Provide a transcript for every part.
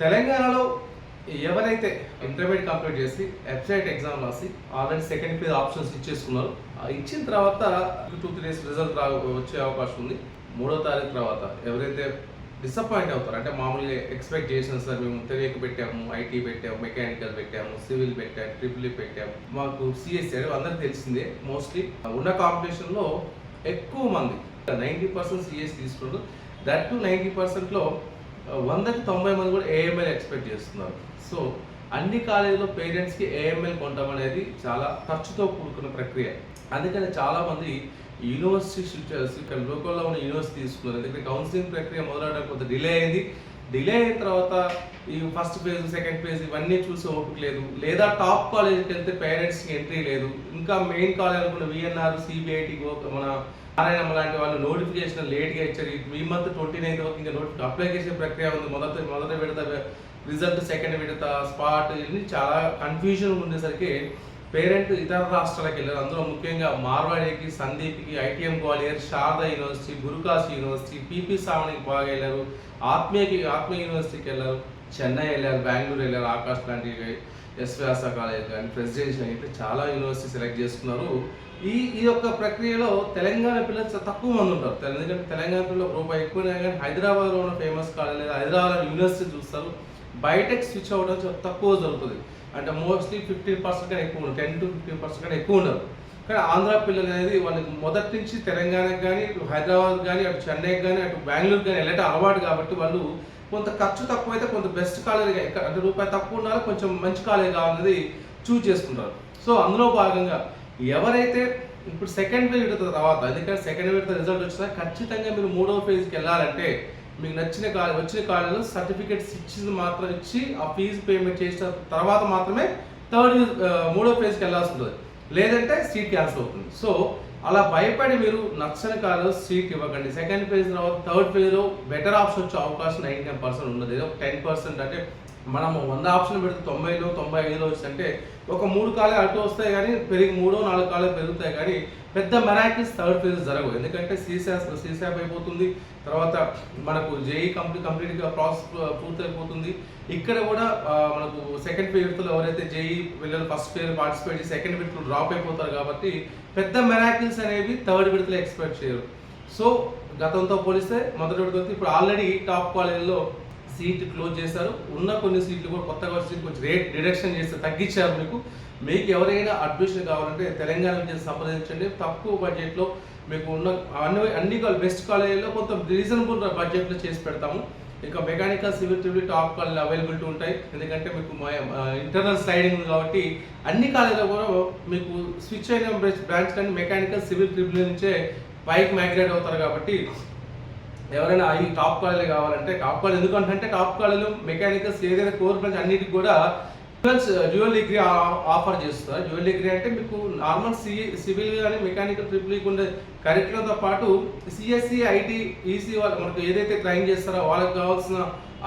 తెలంగాణలో ఎవరైతే intermediate complete చేసి వెబ్సైట్ ఎగ్జామ్ రాసి ఆల్రెడీ సెకండ్ ఫేజ్ ఆప్షన్స్ ఇచ్చేసుకున్నారు ఇచ్చిన తర్వాత టూ త్రీ డేస్ రిజల్ట్ రా వచ్చే అవకాశం ఉంది. మూడో తారీఖు తర్వాత ఎవరైతే డిసప్పాయింట్ అవుతారు అంటే మామూలుగా ఎక్స్పెక్ట్ చేసిన సార్ మేము తెలియక పెట్టాము ఐటీ పెట్టాము మెకానికల్ పెట్టాము సివిల్ పెట్టాము ట్రిపుల్ పెట్టాము. మాకు సిఎస్సి అంటే అందరికి తెలిసిందే మోస్ట్లీ. ఉన్న కాంపిటీషన్లో ఎక్కువ మంది నైంటీ పర్సెంట్ సిఎస్ తీసుకున్నారు దట్ టు నైంటీ పర్సెంట్లో వందకి తొంభై మంది కూడా ఏఎంఎల్ ఎక్స్పెక్ట్ చేస్తున్నారు. సో అన్ని కాలేజీలో పేరెంట్స్కి ఏఎంఎల్ కొనడం అనేది చాలా ఖర్చుతో కూడుకున్న ప్రక్రియ. అందుకని చాలామంది యూనివర్సిటీ షిఫ్ట్ చేసి ఇక్కడ లోకల్లో ఉన్న యూనివర్సిటీ తీసుకున్నారు. ఎందుకంటే కౌన్సిలింగ్ ప్రక్రియ మొదలవడానికి కొంత డిలే అయింది. డిలే అయిన తర్వాత ఈ ఫస్ట్ ఫేజ్ సెకండ్ ఫేజ్ ఇవన్నీ చూసి ఓపిక లేదు. లేదా టాప్ కాలేజీకి వెళ్తే పేరెంట్స్కి ఎంట్రీ లేదు. ఇంకా మెయిన్ కాలేజ్ అనుకున్న విఎన్ఆర్ సిబిఐటి మన నారాయణమ్మ లాంటి వాళ్ళు నోటిఫికేషన్ లేట్గా ఇచ్చారు. ఈ మంత్ ట్వంటీ నైన్త్ వరకు ఇంకా నోటిఫికేషన్ అప్లికేషన్ ప్రక్రియ ఉంది. మొదట మొదట విడత రిజల్ట్ సెకండ్ విడత స్పాట్ ఇవన్నీ చాలా కన్ఫ్యూజన్ ఉండేసరికి పేరెంట్ ఇతర రాష్ట్రాలకు వెళ్ళారు. అందులో ముఖ్యంగా మార్వాడికి సందీప్కి ITM Gwalior Sharada university Gurukash university PP సావనికి బాగా వెళ్ళారు. ఆత్మీయకి ఆత్మీయ యూనివర్సిటీకి వెళ్ళారు. చెన్నై వెళ్ళారు బెంగళూరు వెళ్ళారు ఆకాశ్ లాంటి ఎస్ వ్యాస కాలేజ్ కానీ ప్రెసిడెన్షియల్ అయితే చాలా యూనివర్సిటీ సెలెక్ట్ చేసుకున్నారు. ఈ ఈ యొక్క ప్రక్రియలో తెలంగాణ పిల్లలు తక్కువ మంది ఉంటారు. ఎందుకంటే తెలంగాణ పిల్లలు రూపాయి ఎక్కువనే కానీ హైదరాబాద్లో ఉన్న ఫేమస్ కాలేజ్ లేదా హైదరాబాద్ యూనివర్సిటీ చూస్తారు. బయటకు స్విచ్ అవ్వడం తక్కువ జరుగుతుంది. అంటే మోస్ట్లీ ఫిఫ్టీన్ పర్సెంట్ కానీ ఎక్కువ ఉండదు టెన్ టు ఫిఫ్టీన్ పర్సెంట్ కానీ ఎక్కువ ఉండదు. కానీ ఆంధ్ర పిల్లలు అనేది వాళ్ళకి మొదటి నుంచి తెలంగాణకు కానీ ఇటు హైదరాబాద్ కానీ అటు చెన్నైకి కానీ అటు బెంగళూరు కానీ వెళ్ళటం అలవాటు కాబట్టి వాళ్ళు కొంత ఖర్చు తక్కువ అయితే కొంత బెస్ట్ కాలేజ్ అంటే రూపాయి తక్కువ ఉండాలి కొంచెం మంచి కాలేజ్ కావాలనేది చూజ్ చేసుకుంటారు. సో అందులో భాగంగా ఎవరైతే ఇప్పుడు సెకండ్ ఫేజ్ విడత తర్వాత ఎందుకంటే సెకండ్ విడత రిజల్ట్ వచ్చినా ఖచ్చితంగా మీరు మూడో ఫేజ్కి వెళ్ళాలంటే మీకు నచ్చిన కాలేజ్ వచ్చిన కాలేజ్లో సర్టిఫికేట్స్ ఇచ్చింది మాత్రం ఇచ్చి ఆ ఫీజు పేమెంట్ చేసిన తర్వాత మాత్రమే థర్డ్ మూడో ఫేజ్కి వెళ్ళాల్సి ఉంటుంది. లేదంటే సీట్ క్యాన్సిల్ అవుతుంది. సో అలా భయపడి మీరు నచ్చని కాలంలో సీట్ ఇవ్వకండి. సెకండ్ ఫేజ్ తర్వాత థర్డ్ ఫేజ్లో బెటర్ ఆప్షన్ వచ్చే అవకాశం నైన్టీ నైన్ పర్సెంట్ ఉన్నది. ఏదో టెన్ పర్సెంట్ అంటే మనము వంద ఆప్షన్ పెడితే తొంభైలో తొంభై ఐదులో అంటే ఒక మూడు కాలే అటు వస్తాయి కానీ పెరిగి మూడో నాలుగు కాలే పెరుగుతాయి కానీ పెద్ద మెరాకిల్స్ థర్డ్ ఫేజ్ జరగవు. ఎందుకంటే సీసాస్ సీసాప్ అయిపోతుంది. తర్వాత మనకు జేఈ కంప్లీట్ కంప్లీట్గా ప్రాసెస్ పూర్తయిపోతుంది. ఇక్కడ కూడా మనకు సెకండ్ పీరియడ్లో ఎవరైతే జేఈ పిల్లలు ఫస్ట్ పీరియడ్ పార్టిసిపేట్ చేసి సెకండ్ పీరియడ్లో డ్రాప్ అయిపోతారు కాబట్టి పెద్ద మెరాకిల్స్ అనేవి థర్డ్ విడతలో ఎక్స్పెక్ట్ చేయరు. సో గతంతో పోలిస్తే మొదటి విడత ఇప్పుడు ఆల్రెడీ టాప్ కాలేజీలో సీట్ క్లోజ్ చేశారు. ఉన్న కొన్ని సీట్లు కూడా కొత్తగా వచ్చి కొంచెం రేట్ డిడక్షన్ చేస్తే తగ్గించారు మీకు. మీకు ఎవరైనా అడ్మిషన్ కావాలంటే తెలంగాణ నుంచి సంప్రదించండి. తక్కువ బడ్జెట్లో మీకు ఉన్న అన్ని అన్ని బెస్ట్ కాలేజీలో కొంత రీజనబుల్ బడ్జెట్లో చేసి పెడతాము. ఇంకా mechanical civil triple top college availability ఉంటాయి. ఎందుకంటే మీకు ఇంటర్నల్ స్లైడింగ్ ఉంది కాబట్టి అన్ని కాలేజీలో కూడా మీకు స్విచ్ అయిన బ్రాంచ్ కానీ మెకానికల్ సివిల్ ట్రిబుల్ నుంచే పైకి మైగ్రేట్ అవుతారు కాబట్టి ఎవరైనా ఈ టాప్ కాలేజ్ కావాలంటే టాప్ కాలేజ్ ఎందుకంటే టాప్ కాలేజీలో మెకానికల్స్ ఏదైనా కోర్ బ్రాంచ్ అన్నిటికి కూడా డ్యూయల్ డిగ్రీ ఆఫర్ చేస్తారు డ్యూయల్ డిగ్రీ అంటే మీకు నార్మల్ సి సివిల్ కానీ మెకానికల్ ట్రిపుల్ ఉండే కరికులంతో పాటు సిఎస్సి ఐటీ ఈసీ వాళ్ళు మనకు ఏదైతే క్లైమ్ చేస్తారో వాళ్ళకి కావాల్సిన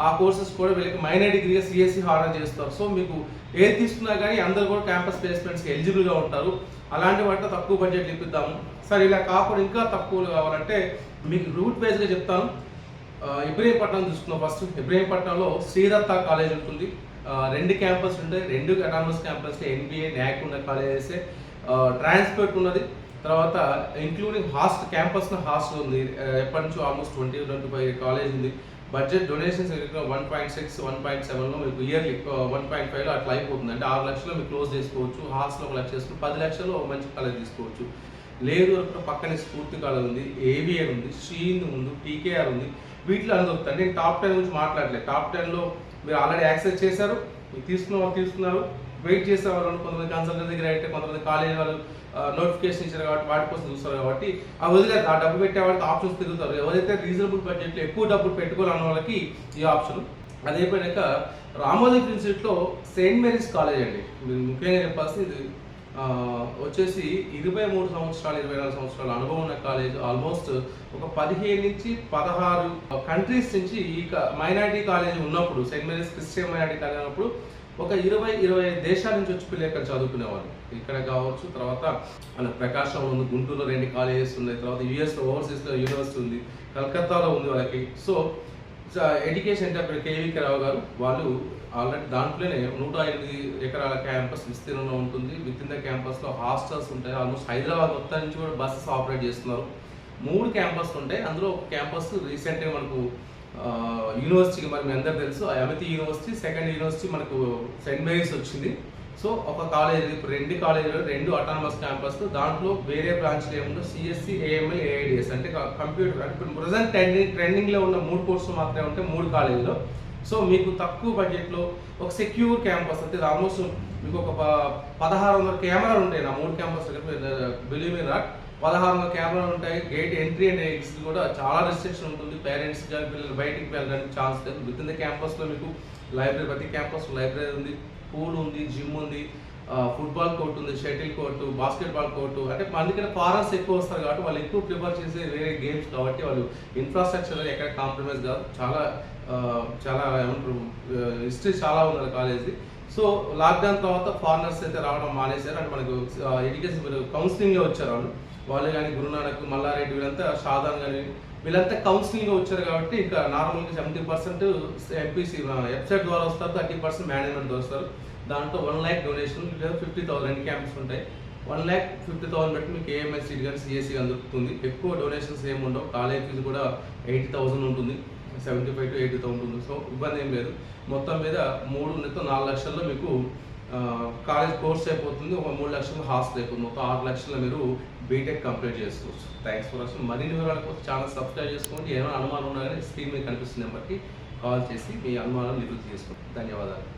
ఆ కోర్సెస్ కూడా వీళ్ళకి మైనర్ డిగ్రీగా సిఎస్సి హార్డర్ చేస్తారు. సో మీకు ఏది తీసుకున్నా కానీ అందరు కూడా క్యాంపస్ ప్లేస్మెంట్స్కి ఎలిజిబుల్గా ఉంటారు. అలాంటి వాటిలో తక్కువ బడ్జెట్ ఇప్పిద్దాము. సరే ఇలా కాకుండా ఇంకా తక్కువ కావాలంటే మీకు రూట్ వైజ్గా చెప్తాను. ఇబ్రహీంపట్నం చూసుకున్నాం ఫస్ట్ ఇబ్రహీంపట్నంలో శ్రీదత్త కాలేజ్ ఉంటుంది. రెండు క్యాంపస్ ఉంటాయి. రెండు అటానమస్ క్యాంపస్ ఎన్బిఏ న్యాక్ ఉన్న కాలేజెస్ ట్రాన్స్పోర్ట్ ఉన్నది. తర్వాత ఇంక్లూడింగ్ హాస్టల్ క్యాంపస్లో హాస్టల్ ఉంది. ఎప్పటి నుంచో almost twenty twenty five college ఉంది. Budget donations one point six one point సెవెన్లో మీకు ఇయర్లీ వన్ పాయింట్ ఫైవ్లో అట్లా అయిపోతుంది. అంటే ఆరు లక్షలు మీరు క్లోజ్ చేసుకోవచ్చు. హాస్టల్ ఒక లక్ష చేసుకుని పది లక్షలు మంచి కాలేజ్ తీసుకోవచ్చు. లేదు పక్కనే స్ఫూర్తి కాలం ఉంది ఏవిఎన్ ఉంది శ్రీంద్ ఉంది టీకేఆర్ ఉంది. వీటిలో అందొస్తుంది అంటే నేను టాప్ టెన్ గురించి మాట్లాడలేదు టాప్ టెన్లో మీరు ఆల్రెడీ యాక్సెస్ చేశారు. మీరు తీసుకున్న వాళ్ళు తీసుకున్నారు. వెయిట్ చేసే వాళ్ళు కొంతమంది కన్సల్టెంట్ దగ్గర అయితే కొంతమంది కాలేజీ వాళ్ళు నోటిఫికేషన్ ఇచ్చారు కాబట్టి వాటి కోసం చూస్తారు కాబట్టి ఆ వదిలే ఆ డబ్బు పెట్టే వాళ్ళకి ఆప్షన్స్ తిరుగుతారు. ఎవరైతే రీజనబుల్ బడ్జెట్లో ఎక్కువ డబ్బులు పెట్టుకోవాలన్న వాళ్ళకి ఈ ఆప్షన్. అది అయిపోయాక రామోజీ ఇన్స్టిట్యూట్లో సెయింట్ మేరీస్ కాలేజ్ అండి. మీరు ముఖ్యంగా చెప్పాల్సింది వచ్చేసి ఇరవై మూడు సంవత్సరాలు ఇరవై నాలుగు సంవత్సరాల అనుభవం ఉన్న కాలేజ్ ఆల్మోస్ట్ ఒక పదిహేను నుంచి పదహారు కంట్రీస్ నుంచి ఈ మైనారిటీ కాలేజ్ ఉన్నప్పుడు saint Mary's Christian minority college ఉన్నప్పుడు ఒక ఇరవై ఇరవై ఐదు దేశాల నుంచి వచ్చి పిల్లలు ఇక్కడ చదువుకునేవాళ్ళు. ఇక్కడ కావచ్చు తర్వాత మన ప్రకాశం ఉంది గుంటూరులో రెండు కాలేజెస్ ఉన్నాయి తర్వాత యూఎస్లో ఓవర్సీస్లో యూనివర్సిటీ ఉంది కలకత్తాలో ఉంది వాళ్ళకి. సో ఎడ్యుకేషన్ అంటే కేవీకే రావు గారు. వాళ్ళు ఆల్రెడీ దాంట్లోనే నూట ఎనిమిది ఎకరాల క్యాంపస్ విస్తీర్ణంలో ఉంటుంది. విత్ ఇన్ ద క్యాంపస్లో హాస్టల్స్ ఉంటాయి. ఆల్మోస్ట్ హైదరాబాద్ మొత్తం నుంచి కూడా బస్సెస్ ఆపరేట్ చేస్తున్నారు. మూడు క్యాంపస్లు ఉంటాయి. అందులో ఒక క్యాంపస్ రీసెంట్గా మనకు యూనివర్సిటీకి మరి మీ అందరు తెలుసు. అమితి యూనివర్సిటీ సెకండ్ యూనివర్సిటీ మనకు సెయింట్ మేరీస్ వచ్చింది. సో ఒక కాలేజ్ ఇప్పుడు రెండు కాలేజీలు రెండు అటానమస్ క్యాంపస్ దాంట్లో వేరే బ్రాంచ్లు ఏముందో C S C A M L A I D S అంటే కంప్యూటర్ అంటే ఇప్పుడు ప్రజెంట్ ట్రెండింగ్ ట్రెండింగ్లో ఉన్న మూడు కోర్సులు మాత్రమే ఉంటే మూడు కాలేజీలో. సో మీకు తక్కువ బడ్జెట్లో ఒక సెక్యూర్ క్యాంపస్ అంటే ఆల్మోస్ట్ మీకు ఒక ప- పదహారు వందల కెమెరాలు ఉంటాయి. నా మూడు క్యాంపస్ బిలీవ్ ఇన్ నాట్ పదహారు వందల కెమెరాలు ఉంటాయి. గేట్ ఎంట్రీ అండ్ ఎగ్జిట్ కూడా చాలా రెస్ట్రిక్షన్ ఉంటుంది. పేరెంట్స్ కానీ పిల్లలు బయటికి వెళ్ళడానికి ఛాన్స్ లేదు. విత్ ఇన్ ద క్యాంపస్లో మీకు లైబ్రరీ ప్రతి క్యాంపస్ లైబ్రరీ ఉంది. పూల్ ఉంది జిమ్ ఉంది ఫుట్బాల్ కోర్ట్ ఉంది షటిల్ కోర్టు బాస్కెట్బాల్ కోర్టు అంటే అందుకనే ఫారెన్స్ ఎక్కువ వస్తారు కాబట్టి వాళ్ళు ఎక్కువ ప్రిఫర్ చేసే వేరే గేమ్స్ కాబట్టి వాళ్ళు ఇన్ఫ్రాస్ట్రక్చర్ ఎక్కడ కాంప్రమైజ్ కాదు. చాలా చాలా ఏమంటారు హిస్టరీ చాలా ఉంది కాలేజీ సో లాక్డౌన్ తర్వాత ఫారినర్స్ అయితే రావడం మానేశారు. అంటే మనకు ఎడ్యుకేషన్ కౌన్సిలింగ్ వచ్చారు వాళ్ళు. వాళ్ళు కానీ గురునానక్ మల్లారెడ్డి వీళ్ళంతా షాదాన్ కానీ వీళ్ళంతా కౌన్సిలింగ్గా వచ్చారు కాబట్టి ఇంకా నార్మల్గా సెవెంటీ పర్సెంట్ ఎంపీసీ వెబ్సైట్ ద్వారా వస్తారు థర్టీ పర్సెంట్ మేనేజ్మెంట్ ద్వారా వస్తారు. దాంట్లో వన్ ల్యాక్ డొనేషన్ లేదా ఫిఫ్టీ థౌసండ్ రెండు క్యాంప్స్ ఉంటాయి. వన్ ల్యాక్ ఫిఫ్టీ థౌసండ్ బట్టి మీకు ఏఎంఎస్ సీట్ కానీ సిఎస్సీ కానీ దొరుకుతుంది. ఎక్కువ డొనేషన్స్ ఏమి ఉండవు. కాలేజ్ ఫీజు కూడా ఎయిటీ థౌసండ్ ఉంటుంది. Seventy five to eighty thousand ఉంటుంది. సో ఇబ్బంది ఏం లేదు. మొత్తం మీద మూడు నెలతో నాలుగు లక్షల్లో మీకు కాలేజ్ కోర్స్ అయిపోతుంది ఒక మూడు లక్షలు హాస్టల్ అయిపోతుంది. మొత్తం ఆరు లక్షల మీరు బీటెక్ కంప్లీట్ చేసుకోవచ్చు. థ్యాంక్స్ ఫర్ వాచింగ్ మరిన్ని వివరాల కోసం ఛానల్ సబ్స్క్రైబ్ చేసుకోండి. ఏమైనా అనుమానం ఉన్నా కానీ స్క్రీన్ మీద కనిపిస్తున్న నెంబర్కి కాల్ చేసి మీ అనుమానాలు నివృత్తి చేసుకోండి. ధన్యవాదాలు.